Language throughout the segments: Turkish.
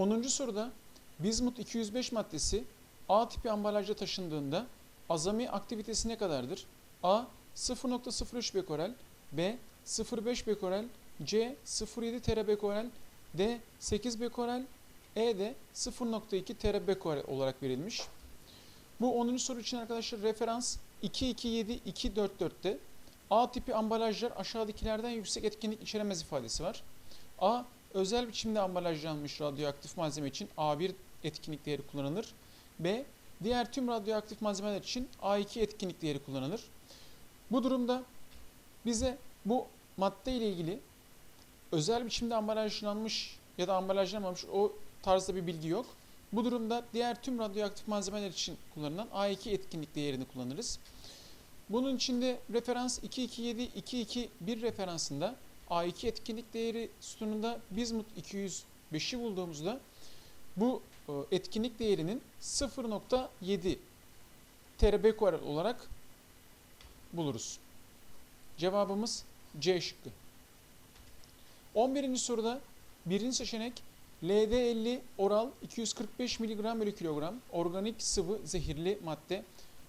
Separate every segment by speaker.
Speaker 1: 10. soruda Bismut 205 maddesi A tipi ambalajda taşındığında azami aktivitesi ne kadardır? A 0.03 bekorel, B 0.5 bekorel, C 0.7 terabekorel, D 8 bekorel, E de 0.2 terabekorel olarak verilmiş. Bu 10. soru için arkadaşlar referans 227-244'te A tipi ambalajlar aşağıdakilerden yüksek etkinlik içeremez ifadesi var. A. Özel biçimde ambalajlanmış radyoaktif malzeme için A1 etkinlik değeri kullanılır. B. Diğer tüm radyoaktif malzemeler için A2 etkinlik değeri kullanılır. Bu durumda bize bu madde ile ilgili özel biçimde ambalajlanmış ya da ambalajlanmamış o tarzda bir bilgi yok. Bu durumda diğer tüm radyoaktif malzemeler için kullanılan A2 etkinlik değerini kullanırız. Bunun içinde referans 227-221 referansında A2 etkinlik değeri sütununda Bismut 205'i bulduğumuzda bu e, etkinlik değerinin 0.7 terabekorel olarak buluruz. Cevabımız C şıkkı. 11. soruda birinci seçenek LD50 oral 245 mg bölü kilogram organik sıvı zehirli madde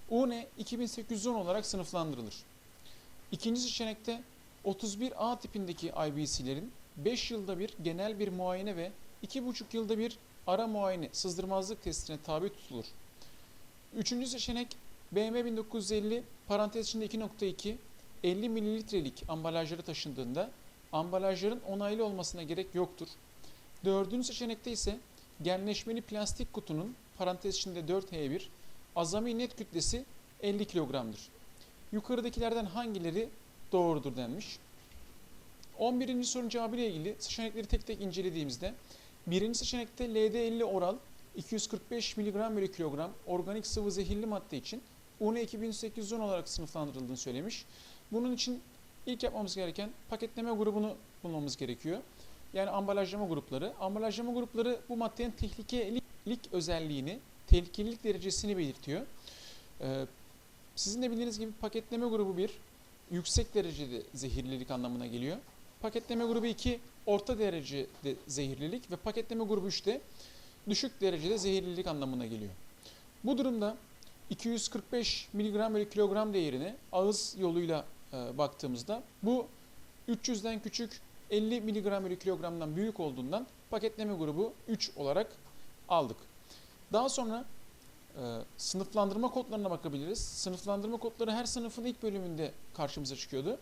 Speaker 1: UNE 2810 olarak sınıflandırılır. İkinci seçenekte 31A tipindeki IBC'lerin 5 yılda bir genel bir muayene ve 2,5 yılda bir ara muayene sızdırmazlık testine tabi tutulur. Üçüncü seçenek BM 1950 parantez içinde 2.2 50 mililitrelik ambalajları taşındığında ambalajların onaylı olmasına gerek yoktur. Dördüncü seçenekte ise genleşmeli plastik kutunun parantez içinde 4H1 azami net kütlesi 50 kilogramdır. Yukarıdakilerden hangileri doğrudur denmiş. 11. sorunun cevabı ile ilgili seçenekleri tek tek incelediğimizde birinci seçenekte LD50 oral 245 mg bölü kilogram organik sıvı zehirli madde için UNE 2810 olarak sınıflandırıldığını söylemiş. Bunun için ilk yapmamız gereken paketleme grubunu bulmamız gerekiyor. Yani ambalajlama grupları. Ambalajlama grupları bu maddenin tehlikelik özelliğini, tehlikelilik derecesini belirtiyor. Ee, sizin de bildiğiniz gibi paketleme grubu 1 yüksek derecede zehirlilik anlamına geliyor. Paketleme grubu 2 orta derecede zehirlilik ve paketleme grubu 3 de düşük derecede zehirlilik anlamına geliyor. Bu durumda 245 mg bölü kilogram değerine ağız yoluyla e, baktığımızda bu 300'den küçük 50 mg bölü kilogramdan büyük olduğundan paketleme grubu 3 olarak aldık. Daha sonra e, sınıflandırma kodlarına bakabiliriz. Sınıflandırma kodları her sınıfın ilk bölümünde karşımıza çıkıyordu.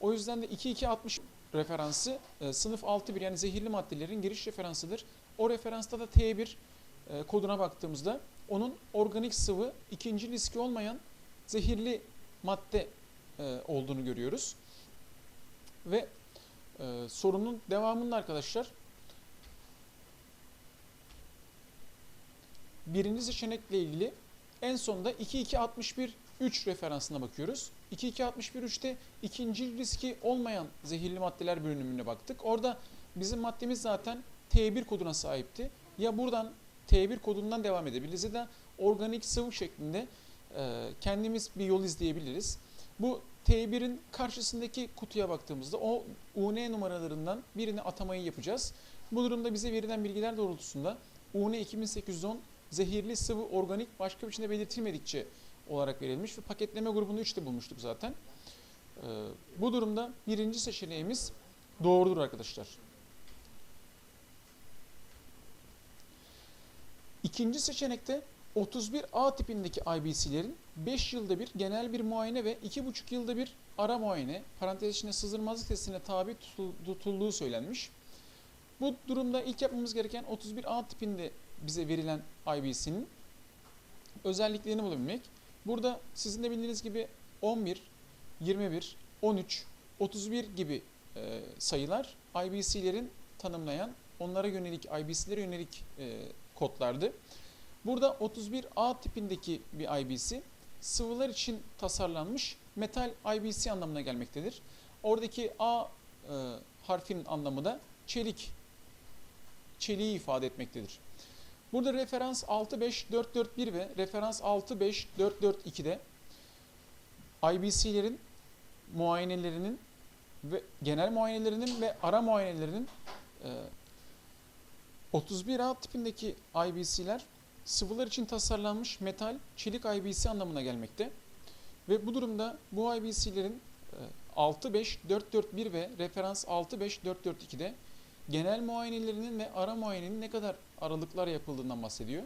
Speaker 1: O yüzden de 2260 referansı e, sınıf 6.1 yani zehirli maddelerin giriş referansıdır. O referansta da T1 e, koduna baktığımızda onun organik sıvı ikinci riski olmayan zehirli madde e, olduğunu görüyoruz. Ve e, sorunun devamında arkadaşlar birinci seçenekle ilgili en sonunda 2261 3 referansına bakıyoruz. 2261 3'te ikinci riski olmayan zehirli maddeler bölümüne baktık. Orada bizim maddemiz zaten T1 koduna sahipti. Ya buradan T1 kodundan devam edebiliriz ya da organik sıvı şeklinde e, kendimiz bir yol izleyebiliriz. Bu T1'in karşısındaki kutuya baktığımızda o UN numaralarından birini atamayı yapacağız. Bu durumda bize verilen bilgiler doğrultusunda UN 2810 zehirli sıvı organik başka bir biçimde belirtilmedikçe olarak verilmiş ve paketleme grubunu 3'te bulmuştuk zaten. Ee, bu durumda birinci seçeneğimiz doğrudur arkadaşlar. İkinci seçenekte 31A tipindeki IBC'lerin 5 yılda bir genel bir muayene ve 2,5 yılda bir ara muayene parantez içinde sızdırmazlık testine tabi tutulduğu söylenmiş. Bu durumda ilk yapmamız gereken 31A tipinde bize verilen IBC'nin özelliklerini bulabilmek. Burada sizin de bildiğiniz gibi 11, 21, 13, 31 gibi e, sayılar IBC'lerin tanımlayan, onlara yönelik, IBC'lere yönelik e, kodlardı. Burada 31A tipindeki bir IBC sıvılar için tasarlanmış metal IBC anlamına gelmektedir. Oradaki A e, harfinin anlamı da çelik, çeliği ifade etmektedir. Burada referans 65441 ve referans 65442'de IBC'lerin muayenelerinin ve genel muayenelerinin ve ara muayenelerinin e, 31A tipindeki IBC'ler sıvılar için tasarlanmış metal, çelik IBC anlamına gelmekte. Ve bu durumda bu IBC'lerin e, 65441 ve referans 65442'de genel muayenelerinin ve ara muayenenin ne kadar aralıklar yapıldığından bahsediyor.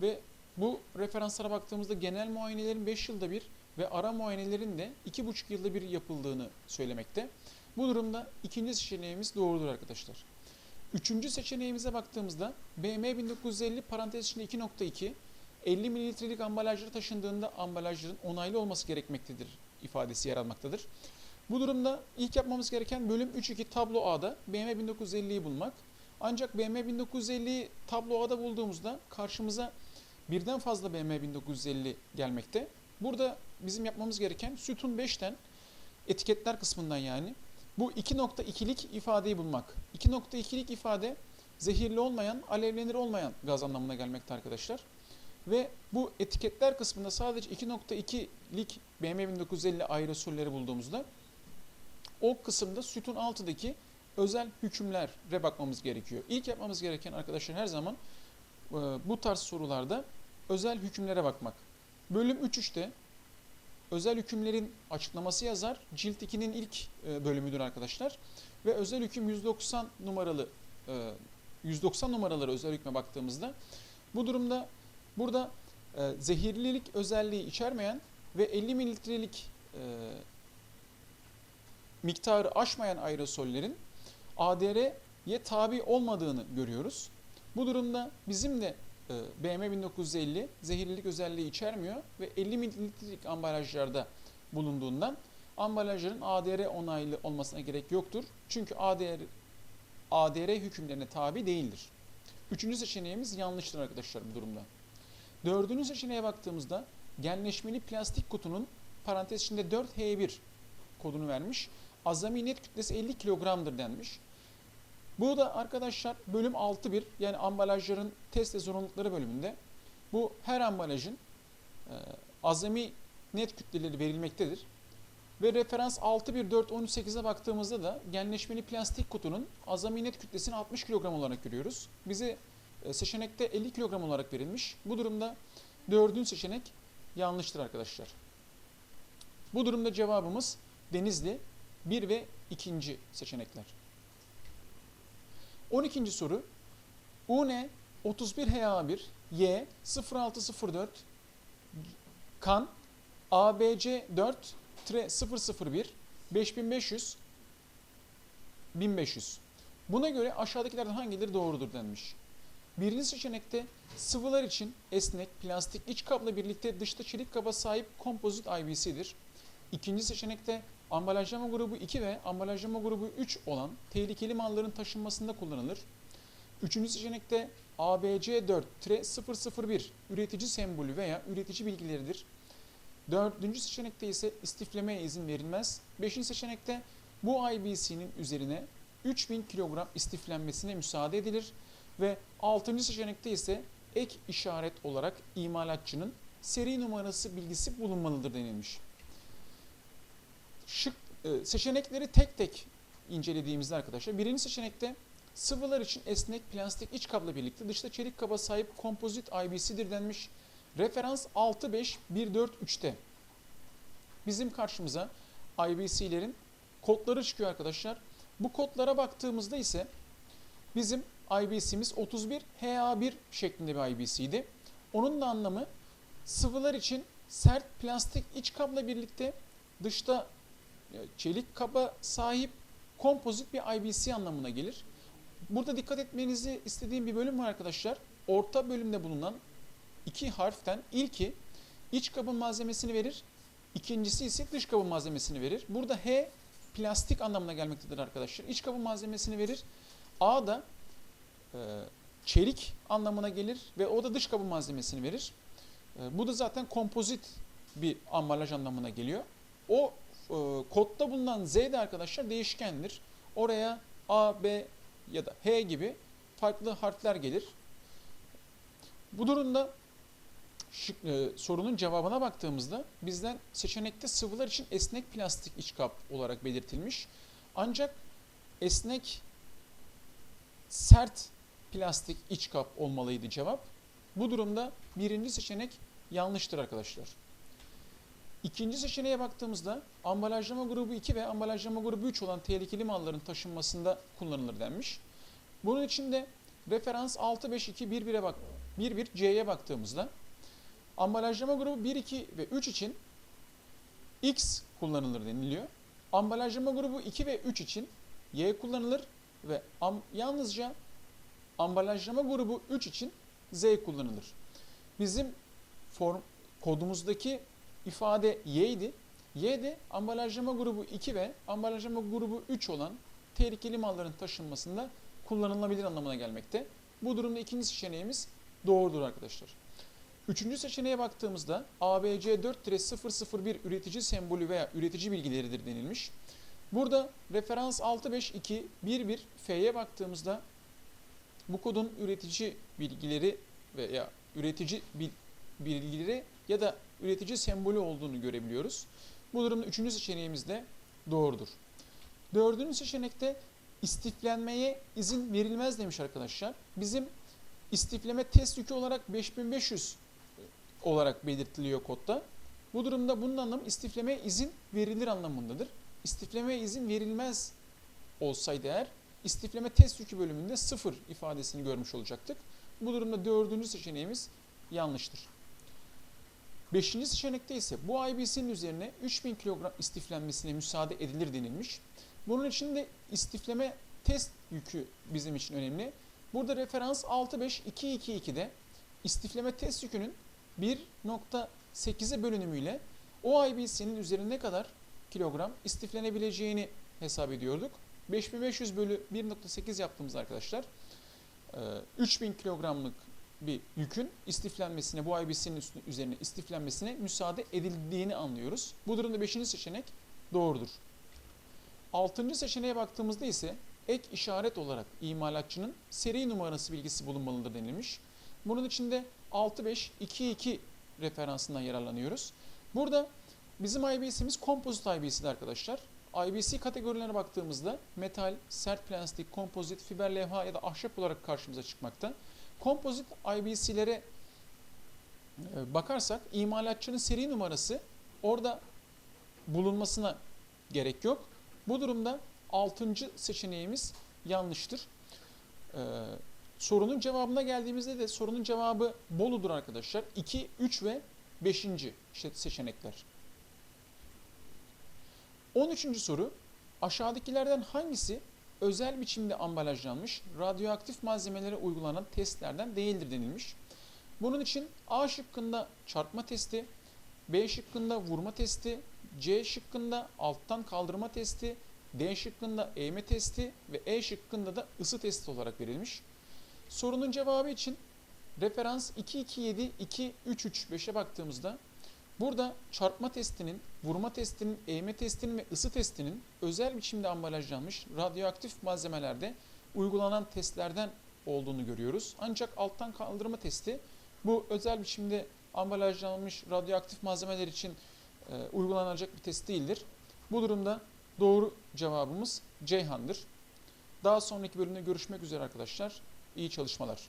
Speaker 1: Ve bu referanslara baktığımızda genel muayenelerin 5 yılda bir ve ara muayenelerin de 2,5 yılda bir yapıldığını söylemekte. Bu durumda ikinci seçeneğimiz doğrudur arkadaşlar. Üçüncü seçeneğimize baktığımızda BM 1950 parantez içinde 2.2 50 mililitrelik ambalajları taşındığında ambalajların onaylı olması gerekmektedir ifadesi yer almaktadır. Bu durumda ilk yapmamız gereken bölüm 3.2 tablo A'da BM 1950'yi bulmak. Ancak BM 1950'yi tablo A'da bulduğumuzda karşımıza birden fazla BM 1950 gelmekte. Burada bizim yapmamız gereken sütun 5'ten etiketler kısmından yani bu 2.2'lik ifadeyi bulmak. 2.2'lik ifade zehirli olmayan, alevlenir olmayan gaz anlamına gelmekte arkadaşlar. Ve bu etiketler kısmında sadece 2.2'lik BM 1950 aerosolleri bulduğumuzda o kısımda sütun altıdaki özel hükümlere bakmamız gerekiyor. İlk yapmamız gereken arkadaşlar her zaman e, bu tarz sorularda özel hükümlere bakmak. Bölüm 3.3'te özel hükümlerin açıklaması yazar. Cilt 2'nin ilk e, bölümüdür arkadaşlar. Ve özel hüküm 190 numaralı e, 190 numaraları özel hükme baktığımızda bu durumda burada e, zehirlilik özelliği içermeyen ve 50 mililitrelik e, miktarı aşmayan aerosollerin ADR'ye tabi olmadığını görüyoruz. Bu durumda bizim de e, BM 1950 zehirlilik özelliği içermiyor ve 50 mililitrelik ambalajlarda bulunduğundan ambalajların ADR onaylı olmasına gerek yoktur. Çünkü ADR ADR hükümlerine tabi değildir. Üçüncü seçeneğimiz yanlıştır arkadaşlar bu durumda. Dördüncü seçeneğe baktığımızda genleşmeli plastik kutunun parantez içinde 4H1 kodunu vermiş. Azami net kütlesi 50 kilogramdır denmiş. Bu da arkadaşlar bölüm 6.1 yani ambalajların test ve zorunlulukları bölümünde bu her ambalajın e, azami net kütleleri verilmektedir. Ve referans 6.1.4.13.8'e baktığımızda da genleşmeli plastik kutunun azami net kütlesini 60 kilogram olarak görüyoruz. Bize e, seçenekte 50 kilogram olarak verilmiş. Bu durumda dördüncü seçenek yanlıştır arkadaşlar. Bu durumda cevabımız Denizli 1 ve 2. seçenekler. 12. soru. UN 31HA1 Y 0604 kan ABC 4 001 5500 1500. Buna göre aşağıdakilerden hangileri doğrudur denmiş. Birinci seçenekte sıvılar için esnek plastik iç kapla birlikte dışta çelik kaba sahip kompozit IBC'dir. İkinci seçenekte ambalajlama grubu 2 ve ambalajlama grubu 3 olan tehlikeli malların taşınmasında kullanılır. Üçüncü seçenekte ABC4-001 üretici sembolü veya üretici bilgileridir. Dördüncü seçenekte ise istiflemeye izin verilmez. Beşinci seçenekte bu IBC'nin üzerine 3000 kilogram istiflenmesine müsaade edilir. Ve altıncı seçenekte ise ek işaret olarak imalatçının seri numarası bilgisi bulunmalıdır denilmiş. Şık e, seçenekleri tek tek incelediğimizde arkadaşlar birinci seçenekte sıvılar için esnek plastik iç kabla birlikte dışta çelik kaba sahip kompozit IBC'dir denmiş. Referans 65143'te bizim karşımıza IBC'lerin kodları çıkıyor arkadaşlar. Bu kodlara baktığımızda ise bizim IBC'miz 31 HA1 şeklinde bir IBC'ydi. Onun da anlamı sıvılar için sert plastik iç kabla birlikte dışta çelik kaba sahip kompozit bir IBC anlamına gelir. Burada dikkat etmenizi istediğim bir bölüm var arkadaşlar. Orta bölümde bulunan iki harften ilki iç kabın malzemesini verir. İkincisi ise dış kabın malzemesini verir. Burada H plastik anlamına gelmektedir arkadaşlar. İç kabın malzemesini verir. A da e, çelik anlamına gelir ve o da dış kabın malzemesini verir. E, bu da zaten kompozit bir ambalaj anlamına geliyor. O e, kodda bulunan Z de arkadaşlar değişkendir. Oraya A, B ya da H gibi farklı harfler gelir. Bu durumda şık, e, sorunun cevabına baktığımızda bizden seçenekte sıvılar için esnek plastik iç kap olarak belirtilmiş. Ancak esnek sert plastik iç kap olmalıydı cevap. Bu durumda birinci seçenek yanlıştır arkadaşlar. İkinci seçeneğe baktığımızda ambalajlama grubu 2 ve ambalajlama grubu 3 olan tehlikeli malların taşınmasında kullanılır denmiş. Bunun için de referans 65211'e bak 11C'ye baktığımızda ambalajlama grubu 1 2 ve 3 için X kullanılır deniliyor. Ambalajlama grubu 2 ve 3 için Y kullanılır ve am, yalnızca ambalajlama grubu 3 için Z kullanılır. Bizim form kodumuzdaki ifade Y idi. Y de ambalajlama grubu 2 ve ambalajlama grubu 3 olan tehlikeli malların taşınmasında kullanılabilir anlamına gelmekte. Bu durumda ikinci seçeneğimiz doğrudur arkadaşlar. Üçüncü seçeneğe baktığımızda ABC 4-001 üretici sembolü veya üretici bilgileridir denilmiş. Burada referans 65211 F'ye baktığımızda bu kodun üretici bilgileri veya üretici bil- bilgileri ya da üretici sembolü olduğunu görebiliyoruz. Bu durumda üçüncü seçeneğimiz de doğrudur. Dördüncü seçenekte istiflenmeye izin verilmez demiş arkadaşlar. Bizim istifleme test yükü olarak 5500 olarak belirtiliyor kodda. Bu durumda bunun anlamı istiflemeye izin verilir anlamındadır. İstiflemeye izin verilmez olsaydı eğer istifleme test yükü bölümünde sıfır ifadesini görmüş olacaktık. Bu durumda dördüncü seçeneğimiz yanlıştır. Beşinci seçenekte ise bu IBC'nin üzerine 3000 kilogram istiflenmesine müsaade edilir denilmiş. Bunun için de istifleme test yükü bizim için önemli. Burada referans 65222'de istifleme test yükünün 1.8'e bölünümüyle o IBC'nin üzerine ne kadar kilogram istiflenebileceğini hesap ediyorduk. 5500 bölü 1.8 yaptığımız arkadaşlar e, 3000 kilogramlık bir yükün istiflenmesine, bu IBC'nin üzerine istiflenmesine müsaade edildiğini anlıyoruz. Bu durumda 5. seçenek doğrudur. 6. seçeneğe baktığımızda ise ek işaret olarak imalatçının seri numarası bilgisi bulunmalıdır denilmiş. Bunun için de 6522 referansından yararlanıyoruz. Burada bizim IBC'miz kompozit IBC'di arkadaşlar. IBC kategorilerine baktığımızda metal, sert plastik, kompozit, fiber levha ya da ahşap olarak karşımıza çıkmakta. Kompozit IBC'lere e, bakarsak imalatçının seri numarası orada bulunmasına gerek yok. Bu durumda 6. seçeneğimiz yanlıştır. Ee, sorunun cevabına geldiğimizde de sorunun cevabı Bolu'dur arkadaşlar. 2, 3 ve 5. işte seçenekler. 13. soru. Aşağıdakilerden hangisi özel biçimde ambalajlanmış radyoaktif malzemelere uygulanan testlerden değildir denilmiş. Bunun için A şıkkında çarpma testi, B şıkkında vurma testi, C şıkkında alttan kaldırma testi, D şıkkında eğme testi ve E şıkkında da ısı testi olarak verilmiş. Sorunun cevabı için referans 227-2335'e baktığımızda burada çarpma testinin, vurma testinin, eğme testinin ve ısı testinin özel biçimde ambalajlanmış radyoaktif malzemelerde uygulanan testlerden olduğunu görüyoruz. Ancak alttan kaldırma testi bu özel biçimde ambalajlanmış radyoaktif malzemeler için e, uygulanacak bir test değildir. Bu durumda doğru cevabımız Ceyhan'dır. Daha sonraki bölümde görüşmek üzere arkadaşlar. İyi çalışmalar.